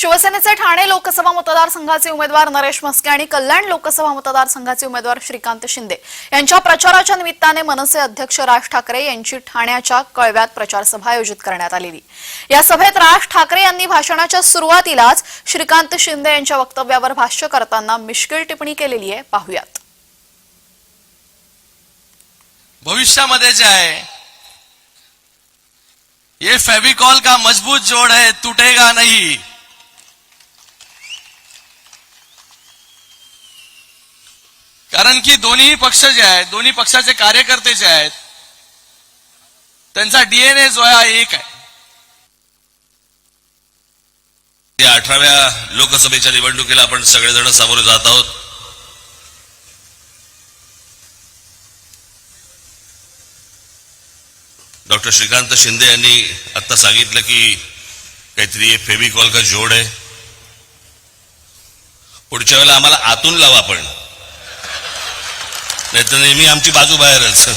शिवसेनेचे ठाणे लोकसभा मतदारसंघाचे उमेदवार नरेश म्हस्के आणि कल्याण लोकसभा मतदारसंघाचे उमेदवार श्रीकांत शिंदे. यांच्या प्रचाराच्या निमित्ताने मनसे अध्यक्ष राज ठाकरे यांची ठाण्याच्या कळव्यात प्रचार सभा आयोजित करण्यात आलेली. या सभेत राज ठाकरे यांनी भाषणाच्या सुरुवातीलाच श्रीकांत शिंदे यांच्या वक्तव्यावर भाष्य करताना मिश्किल टिप्पणी केलेली आहे. पाहूयात. भविष्यामध्ये जे आहे ये फेविकॉल का मजबूत जोड़ है टूटेगा नहीं. कारण की दोन्ही पक्ष जे आहेत दोन्ही पक्षाचे कार्यकर्ते जे आहेत त्यांचा डीएनए जो आहे एक आहे. या अठराव्या लोकसभेच्या निवडणुकीला आपण सगळेजण सामोरे जात आहोत. डॉक्टर श्रीकांत शिंदे यांनी आता सांगितलं की काहीतरी फेविकॉल का जोड आहे. पुढच्या वेळेला आम्हाला आतून लावा आपण तर नेहमी आमची बाजू बाहेरच.